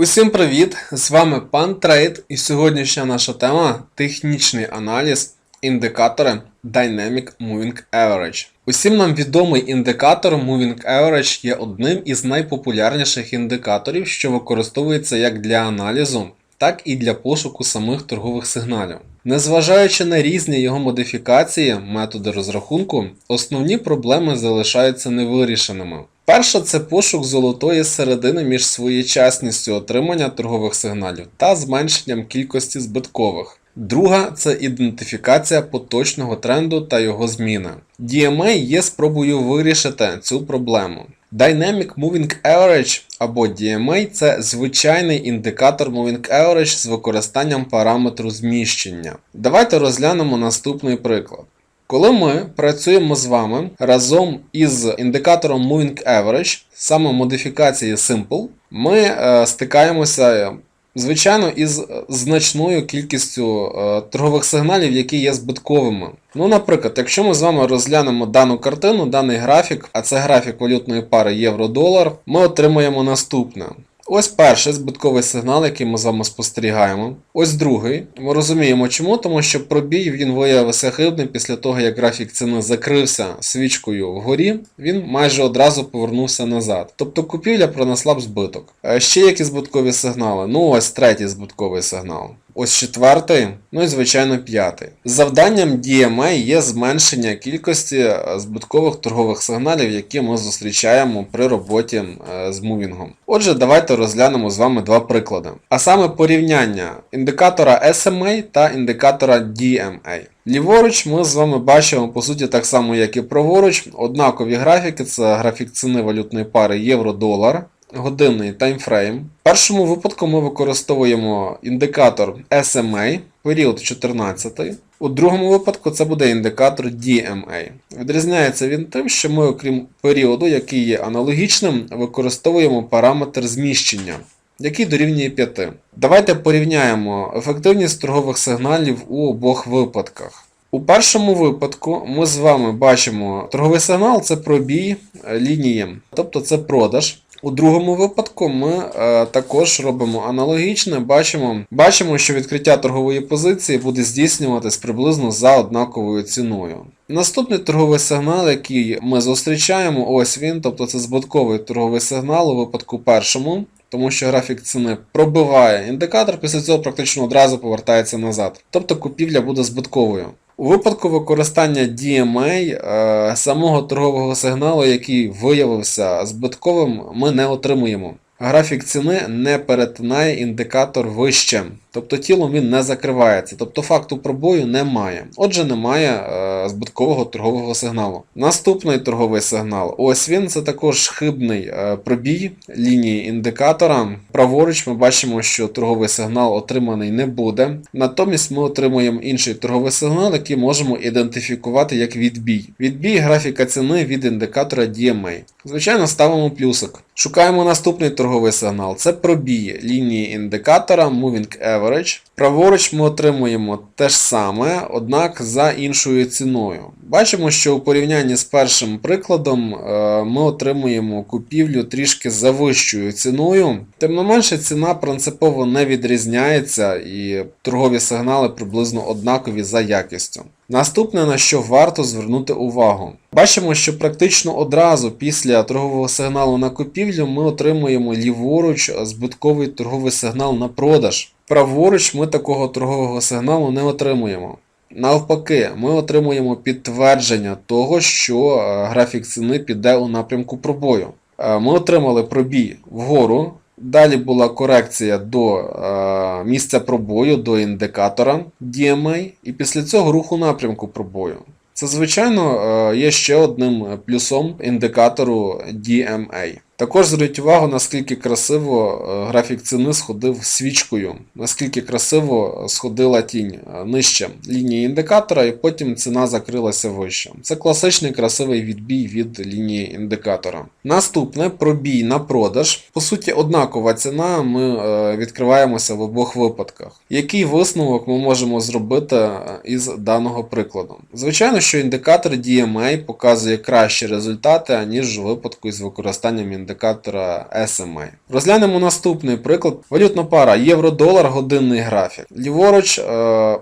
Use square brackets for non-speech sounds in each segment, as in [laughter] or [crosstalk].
Усім привіт! З вами пан Трейд, і сьогоднішня наша тема технічний аналіз індикатора Dynamic Moving Average. Усім нам відомий індикатор Moving Average є одним із найпопулярніших індикаторів, що використовується як для аналізу, так і для пошуку самих торгових сигналів. Незважаючи на різні його модифікації, методи розрахунку, основні проблеми залишаються невирішеними. Перша це пошук золотої середини між своєчасністю отримання торгових сигналів та зменшенням кількості збиткових. Друга це ідентифікація поточного тренду та його зміни. DMA є спробою вирішити цю проблему. Dynamic Moving Average або DMA це звичайний індикатор Moving Average з використанням параметру зміщення. Давайте розглянемо наступний приклад. Коли ми працюємо з вами разом із індикатором Moving Average, саме модифікації Simple, ми е, стикаємося, звичайно, із значною кількістю е, торгових сигналів, які є збитковими. Ну, наприклад, якщо ми з вами розглянемо дану картину, даний графік, а це графік валютної пари євро-долар, ми отримаємо наступне. Ось перший збитковий сигнал, який ми з вами спостерігаємо. Ось другий. Ми розуміємо чому, тому що пробій він виявився хибним після того, як графік ціни закрився свічкою вгорі, він майже одразу повернувся назад. Тобто купівля принесла б збиток. Ще які збиткові сигнали? Ну ось третій збитковий сигнал. Ось четвертий, ну і звичайно п'ятий. Завданням DMA є зменшення кількості е, збиткових торгових сигналів, які ми зустрічаємо при роботі е, з мувінгом. Отже, давайте розглянемо з вами два приклади. А саме порівняння індикатора SMA та індикатора DMA. Ліворуч ми з вами бачимо, по суті, так само, як і праворуч, однакові графіки, це графік ціни валютної пари євро-долар годинний таймфрейм. В першому випадку ми використовуємо індикатор SMA, період 14. У другому випадку це буде індикатор DMA. Відрізняється він тим, що ми, окрім періоду, який є аналогічним, використовуємо параметр зміщення, який дорівнює 5. Давайте порівняємо ефективність торгових сигналів у обох випадках. У першому випадку ми з вами бачимо торговий сигнал це пробій е, лінії, тобто це продаж. У другому випадку ми е, також робимо аналогічне, бачимо, бачимо, що відкриття торгової позиції буде здійснюватись приблизно за однаковою ціною. Наступний торговий сигнал, який ми зустрічаємо, ось він, тобто це збитковий торговий сигнал у випадку першому, тому що графік ціни пробиває індикатор, після цього практично одразу повертається назад. Тобто купівля буде збитковою. У випадку використання DMA е, самого торгового сигналу, який виявився збитковим, ми не отримуємо. Графік ціни не перетинає індикатор вище, тобто тілом він не закривається, тобто факту пробою немає. Отже, немає е, збиткового торгового сигналу. Наступний торговий сигнал. Ось він це також хибний е, пробій лінії індикатора. Праворуч ми бачимо, що торговий сигнал отриманий не буде. Натомість ми отримуємо інший торговий сигнал, який можемо ідентифікувати як відбій. Відбій графіка ціни від індикатора DMA. Звичайно, ставимо плюсик. Шукаємо наступний торговий сигнал. Це пробій лінії індикатора Moving Average. Праворуч ми отримуємо те ж саме, однак за іншою ціною. Бачимо, що у порівнянні з першим прикладом е, ми отримуємо купівлю трішки за вищою ціною. Тим не менше, ціна принципово не відрізняється і торгові сигнали приблизно однакові за якістю. Наступне, на що варто звернути увагу. Бачимо, що практично одразу після торгового сигналу на купівлю ми отримуємо ліворуч збитковий торговий сигнал на продаж. Праворуч ми такого торгового сигналу не отримуємо. Навпаки, ми отримуємо підтвердження того, що е, графік ціни піде у напрямку пробою. Е, Ми отримали пробій вгору. Далі була корекція до е, місця пробою, до індикатора DMA, і після цього рух у напрямку пробою. Це, звичайно, є ще одним плюсом індикатору DMA. Також зверніть увагу, наскільки красиво е, графік ціни сходив свічкою, наскільки красиво сходила тінь е, нижче лінії індикатора, і потім ціна закрилася вище. Це класичний красивий відбій від лінії індикатора. Наступне пробій на продаж. По суті, однакова ціна, ми е, відкриваємося в обох випадках. Який висновок ми можемо зробити е, із даного прикладу? Звичайно, що індикатор DMA показує кращі результати, аніж у випадку із використанням індикатора індикатора SMA. Розглянемо наступний приклад. Валютна пара євро-долар, годинний графік. Ліворуч е,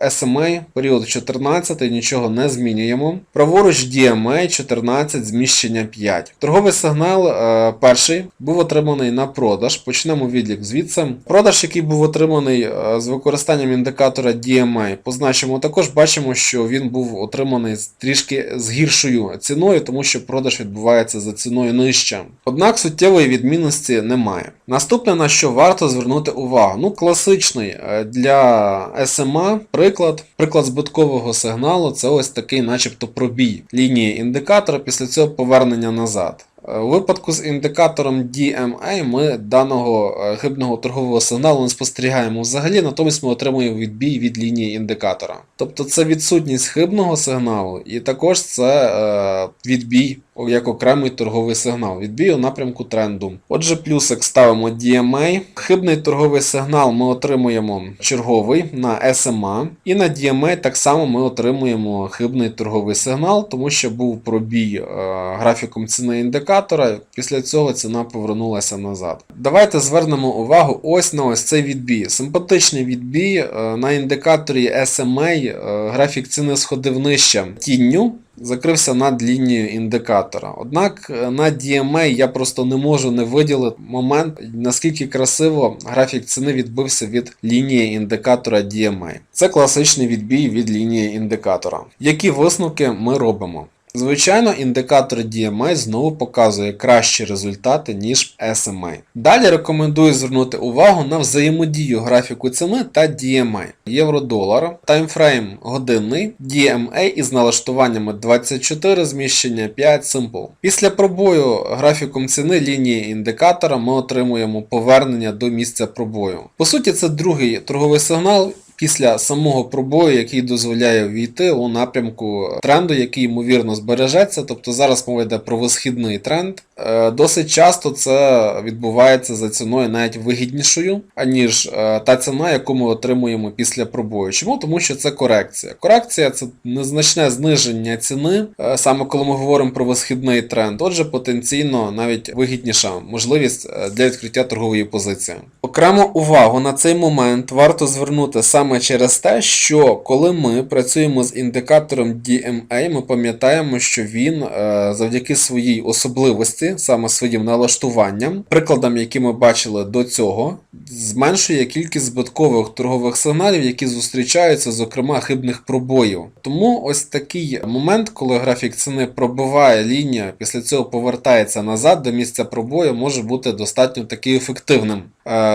SMA, період 14, нічого не змінюємо. Праворуч DMA 14, зміщення 5. Торговий сигнал е, перший був отриманий на продаж. Почнемо відлік звідси. Продаж, який був отриманий е, з використанням індикатора DMA, позначимо також. Бачимо, що він був отриманий трішки з гіршою ціною, тому що продаж відбувається за ціною нижче. Однак суттєвої відмінності немає. Наступне на що варто звернути увагу. Ну, класичний е, для SMA приклад, приклад збиткового сигналу це ось такий, начебто, пробій лінії індикатора, після цього повернення назад. Е, У випадку з індикатором DMA ми даного е, хибного торгового сигналу не спостерігаємо взагалі, натомість ми отримуємо відбій від лінії індикатора. Тобто це відсутність хибного сигналу, і також це е, відбій як окремий торговий сигнал. Відбій у напрямку тренду. Отже, плюсик ставимо DMA. Хибний торговий сигнал ми отримуємо черговий на SMA. І на DMA так само ми отримуємо хибний торговий сигнал, тому що був пробій е, графіком ціни індикатора. Після цього ціна повернулася назад. Давайте звернемо увагу ось на ось цей відбій. Симпатичний відбій е, на індикаторі SMA е, графік ціни сходив нижче тінню. Закрився над лінією індикатора. Однак е, на DMA я просто не можу не виділити момент, наскільки красиво графік ціни відбився від лінії індикатора DMA. Це класичний відбій від лінії індикатора. Які висновки ми робимо? Звичайно, індикатор DMA знову показує кращі результати, ніж SMA. Далі рекомендую звернути увагу на взаємодію графіку ціни та DMA. Євро-долар, таймфрейм годинний, DMA із налаштуваннями 24, зміщення 5 Simple. Після пробою графіком ціни лінії індикатора ми отримуємо повернення до місця пробою. По суті, це другий торговий сигнал після самого пробою, який дозволяє війти у напрямку тренду, який ймовірно збережеться. Тобто зараз мова йде про висхідний тренд. Е, Досить часто це відбувається за ціною навіть вигіднішою, аніж е, та ціна, яку ми отримуємо після пробою. Чому? Тому що це корекція. Корекція це незначне зниження ціни, е, саме коли ми говоримо про висхідний тренд. Отже, потенційно навіть вигідніша можливість для відкриття торгової позиції. Окремо увагу на цей момент варто звернути саме через те, що коли ми працюємо з індикатором DMA, ми пам'ятаємо, що він е, завдяки своїй особливості, саме своїм налаштуванням, прикладам, які ми бачили до цього, зменшує кількість збиткових торгових сигналів, які зустрічаються, зокрема хибних пробоїв. Тому ось такий момент, коли графік ціни пробиває лінію, після цього повертається назад до місця пробою, може бути достатньо таки ефективним.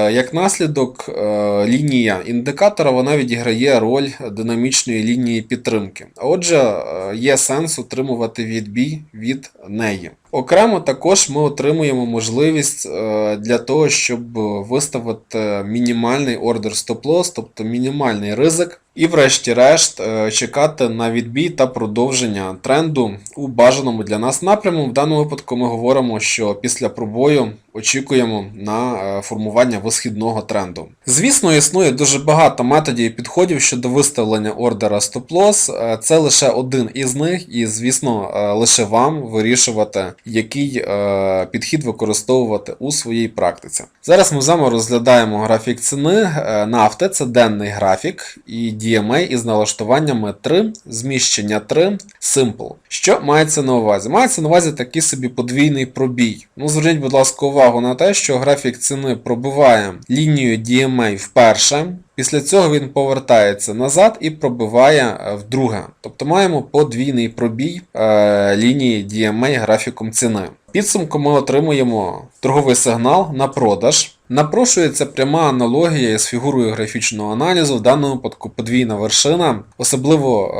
Як наслідок, е, лінія індикатора вона відіграє роль динамічної лінії підтримки. Отже, е, є сенс отримувати відбій від неї. Окремо також ми отримуємо можливість е, для того, щоб виставити мінімальний ордер стоп-лосс, тобто мінімальний ризик, і врешті-решт е, чекати на відбій та продовження тренду у бажаному для нас напряму. В даному випадку ми говоримо, що після пробою очікуємо на е, формування висхідного тренду. Звісно, існує дуже багато методів і підходів щодо виставлення ордера стоп-лосс. Це лише один із них, і, звісно, лише вам вирішувати, який е, підхід використовувати у своїй практиці. Зараз ми з вами розглядаємо графік ціни е, нафти, це денний графік, і DMA із налаштуваннями 3, зміщення 3, Simple. Що мається на увазі? Мається на увазі такий собі подвійний пробій. Ну, зверніть, будь ласка, увагу на те, що графік ціни пробиває лінію DMA вперше. Після цього він повертається назад і пробиває е, вдруге. Тобто маємо подвійний пробій е, лінії DMA графіком ціни. Підсумку ми отримуємо торговий сигнал на продаж. Напрошується пряма аналогія із фігурою графічного аналізу, в даному випадку подвійна вершина. Особливо е,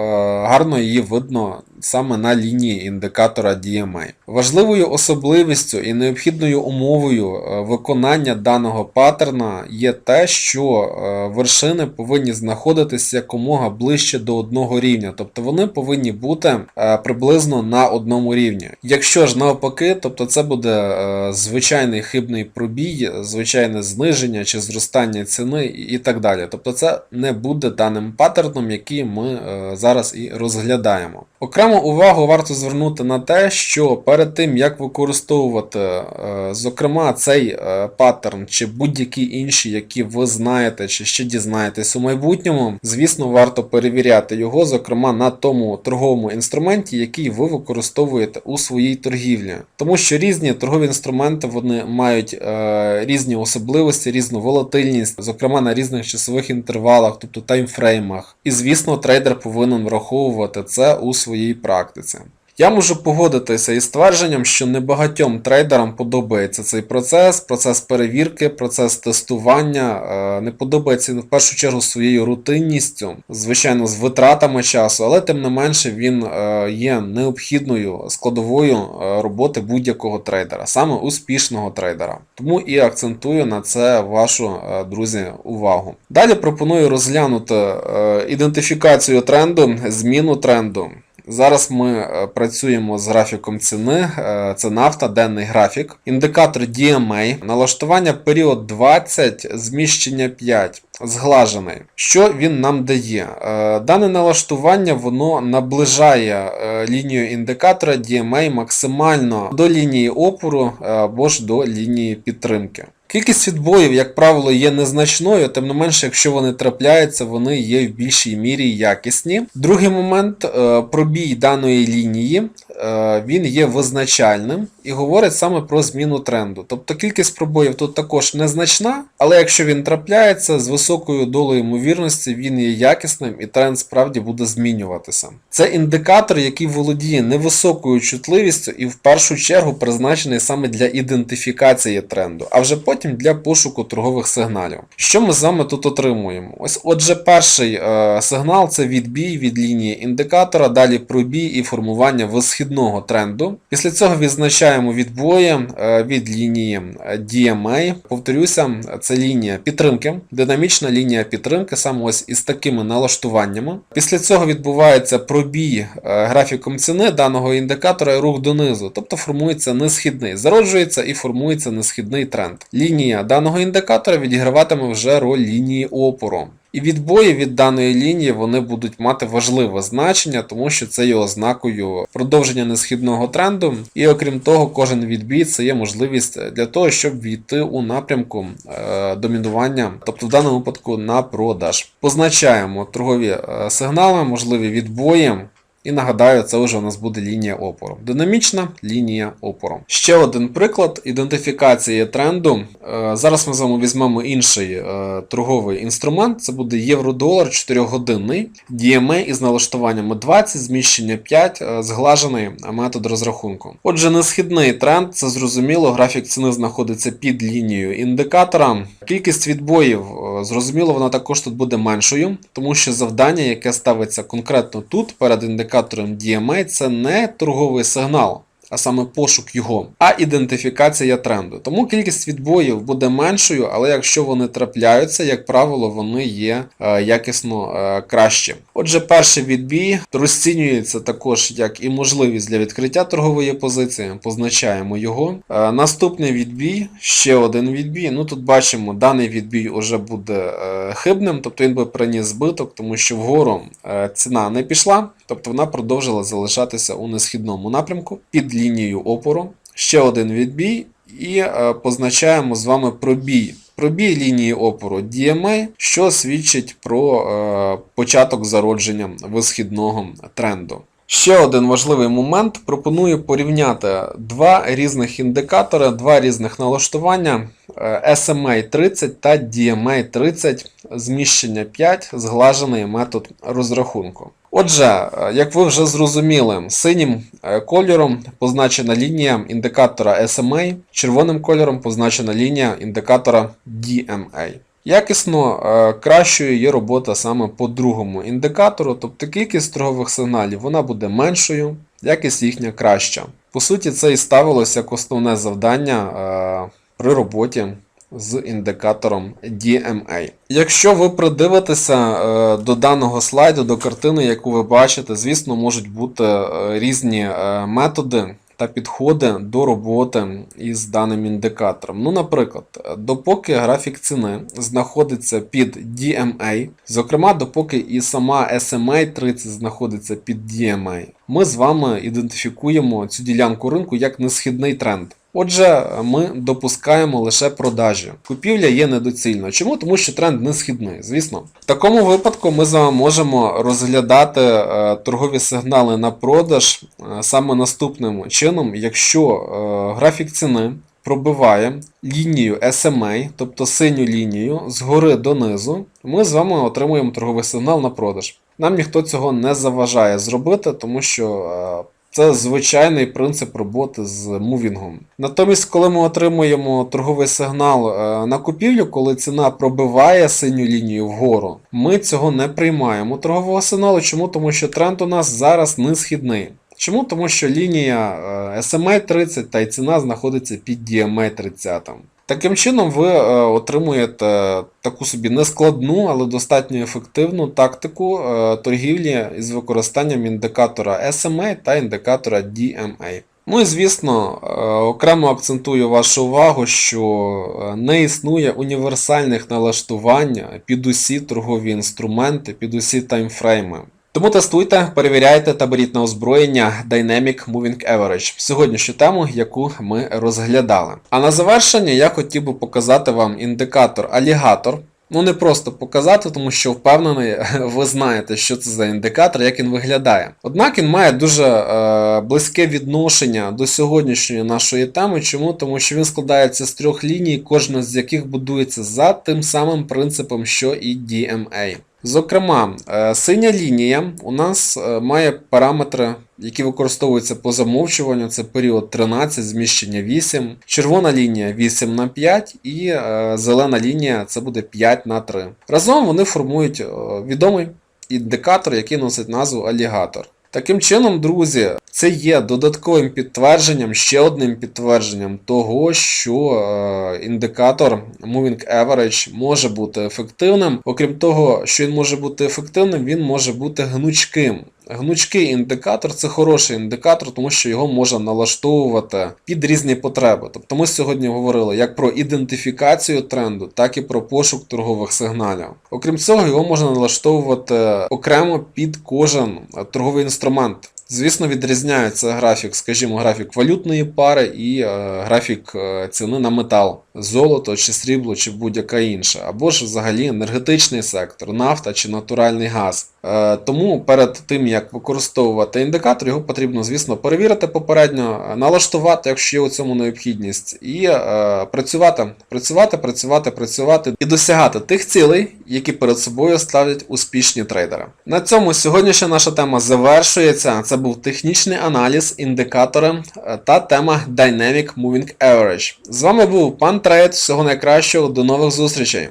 гарно її видно саме на лінії індикатора DMA. Важливою особливістю і необхідною умовою е, виконання даного паттерна є те, що е, вершини повинні знаходитися якомога ближче до одного рівня, тобто вони повинні бути е, приблизно на одному рівні. Якщо ж навпаки, тобто це буде звичайний хибний пробій, звичайне зниження чи зростання ціни і так далі. Тобто це не буде даним паттерном, який ми зараз і розглядаємо. Окрему увагу варто звернути на те, що перед тим як використовувати, е, зокрема, цей е, паттерн чи будь-які інші, які ви знаєте чи ще дізнаєтесь у майбутньому, звісно, варто перевіряти його, зокрема на тому торговому інструменті, який ви використовуєте у своїй торгівлі. Тому що різні торгові інструменти вони мають е, різні особливості, різну волатильність, зокрема на різних часових інтервалах, тобто таймфреймах. І звісно, трейдер повинен враховувати це у своїй практиці. Я можу погодитися із твердженням, що небагатьом трейдерам подобається цей процес, процес перевірки, процес тестування, е, не подобається в першу чергу своєю рутинністю, звичайно, з витратами часу, але тим не менше він е, є необхідною складовою е, роботи будь-якого трейдера, саме успішного трейдера. Тому і акцентую на це вашу, друзі, увагу. Далі пропоную розглянути ідентифікацію тренду, зміну тренду. Зараз ми е, працюємо з графіком ціни, е, це нафта, денний графік, індикатор DMA, налаштування період 20, зміщення 5. Зглажений. Що він нам дає? Е, Дане налаштування воно наближає лінію індикатора DMA максимально до лінії опору або ж до лінії підтримки. Кількість відбоїв, як правило, є незначною, тим не менше, якщо вони трапляються, вони є в більшій мірі якісні. Другий момент е, пробій даної лінії е, він є визначальним і говорить саме про зміну тренду. Тобто кількість пробоїв тут також незначна, але якщо він трапляється з високою долею ймовірності, він є якісним і тренд справді буде змінюватися. Це індикатор, який володіє невисокою чутливістю і в першу чергу призначений саме для ідентифікації тренду, а вже потім для пошуку торгових сигналів. Що ми з вами тут отримуємо? Ось, отже, перший е, сигнал це відбій від лінії індикатора, далі пробій і формування висхідного тренду. Після цього відзначаємо відбої е, від лінії е, DMA. Повторюся, це лінія підтримки, динамічна лінія підтримки, саме ось із такими налаштуваннями. Після цього відбувається пробій е, графіком ціни даного індикатора і рух донизу, тобто формується несхідний, зароджується і формується несхідний тренд. Лінія даного індикатора відіграватиме вже роль лінії опору. І відбої від даної лінії вони будуть мати важливе значення, тому що це є ознакою продовження несхідного тренду. І окрім того, кожен відбій це є можливість для того, щоб війти у напрямку е, домінування, тобто в даному випадку на продаж. Позначаємо торгові е, сигнали, можливі відбої. І нагадаю, це вже у нас буде лінія опору. Динамічна лінія опору. Ще один приклад ідентифікації тренду. Е, Зараз ми з вами візьмемо інший е, торговий інструмент. Це буде євро-долар 4-годинний, DMA із налаштуваннями 20, зміщення 5, е, зглажений метод розрахунку. Отже, несхідний тренд, це зрозуміло, графік ціни знаходиться під лінією індикатора. Кількість відбоїв, зрозуміло, вона також тут буде меншою, тому що завдання, яке ставиться конкретно тут перед індикатором DMA, це не торговий сигнал. А саме пошук його, а ідентифікація тренду. Тому кількість відбоїв буде меншою, але якщо вони трапляються, як правило, вони є е, якісно е, кращі. Отже, перший відбій розцінюється також як і можливість для відкриття торгової позиції. Позначаємо його. Е, наступний відбій, ще один відбій. Ну тут бачимо, даний відбій уже буде хибним, тобто він би приніс збиток, тому що вгору ціна не пішла, тобто вона продовжила залишатися у несхідному напрямку під лінією опору. Ще один відбій, і е, позначаємо з вами пробій. Пробій лінії опору DMA, що свідчить про е, початок зародження висхідного тренду. Ще один важливий момент. Пропоную порівняти два різних індикатори, два різних налаштування е, SMA 30 та DMA 30, зміщення 5, зглажений метод розрахунку. Отже, е, як ви вже зрозуміли, синім е, кольором позначена лінія індикатора SMA, червоним кольором позначена лінія індикатора DMA. Якісно е, кращою є робота саме по другому індикатору, тобто кількість торгових сигналів вона буде меншою, якість їхня краща. По суті, це і ставилося як основне завдання е, при роботі з індикатором DMA. Якщо ви придивитеся е, до даного слайду, до картини, яку ви бачите, звісно, можуть бути різні методи та підходи до роботи із даним індикатором. Ну, наприклад, допоки графік ціни знаходиться під DMA, зокрема, допоки і сама SMA 30 знаходиться під DMA, ми з вами ідентифікуємо цю ділянку ринку як несхідний тренд. Отже, ми допускаємо лише продажі. Купівля є недоцільною. Чому? Тому що тренд не східний, звісно. В такому випадку ми з вами можемо розглядати е, торгові сигнали на продаж е, саме наступним чином, якщо е, графік ціни пробиває лінію SMA, тобто синю лінію, згори донизу, ми з вами отримуємо торговий сигнал на продаж. Нам ніхто цього не заважає зробити, тому що це звичайний принцип роботи з мувінгом. Натомість, коли ми отримуємо торговий сигнал е, на купівлю, коли ціна пробиває синю лінію вгору, ми цього не приймаємо торгового сигналу. Чому? Тому що тренд у нас зараз не східний. Чому? Тому що лінія е, SMA 30 та й ціна знаходиться під DMA 30. Таким чином, ви е, отримуєте таку собі нескладну, але достатньо ефективну тактику е, торгівлі із використанням індикатора SMA та індикатора DMA. Ну і звісно, е, окремо акцентую вашу увагу, що не існує універсальних налаштувань під усі торгові інструменти, під усі таймфрейми. Тому тестуйте, перевіряйте та беріть на озброєння Dynamic Moving Average, сьогоднішню тему, яку ми розглядали. А на завершення я хотів би показати вам індикатор Alligator. Ну, не просто показати, тому що впевнений, [laughs] ви знаєте, що це за індикатор, як він виглядає. Однак він має дуже е, близьке відношення до сьогоднішньої нашої теми. Чому? Тому що він складається з трьох ліній, кожна з яких будується за тим самим принципом, що і DMA. Зокрема, е, синя лінія у нас е, має параметри, які використовуються по замовчуванню. Це період 13, зміщення 8, червона лінія 8 на 5 і е, зелена лінія це буде 5 на 3. Разом вони формують відомий індикатор, який носить назву алігатор. Таким чином, друзі, це є додатковим підтвердженням, ще одним підтвердженням того, що е, індикатор Moving Average може бути ефективним. Окрім того, що він може бути ефективним, він може бути гнучким. Гнучкий індикатор це хороший індикатор, тому що його можна налаштовувати під різні потреби. Тобто ми сьогодні говорили як про ідентифікацію тренду, так і про пошук торгових сигналів. Окрім цього, його можна налаштовувати окремо під кожен торговий інструмент. Звісно, відрізняється графік, скажімо, графік валютної пари і е, графік е, ціни на метал, золото чи срібло, чи будь-яка інша, або ж взагалі енергетичний сектор, нафта чи натуральний газ. Е, тому перед тим як використовувати індикатор, його потрібно, звісно, перевірити попередньо, налаштувати, якщо є у цьому необхідність, і працювати, працювати, працювати, працювати і досягати тих цілей, які перед собою ставлять успішні трейдери. На цьому сьогоднішня наша тема завершується. Це був технічний аналіз, індикатори е, та тема Dynamic Moving Average. З вами був пан Трейд. Всього найкращого, до нових зустрічей!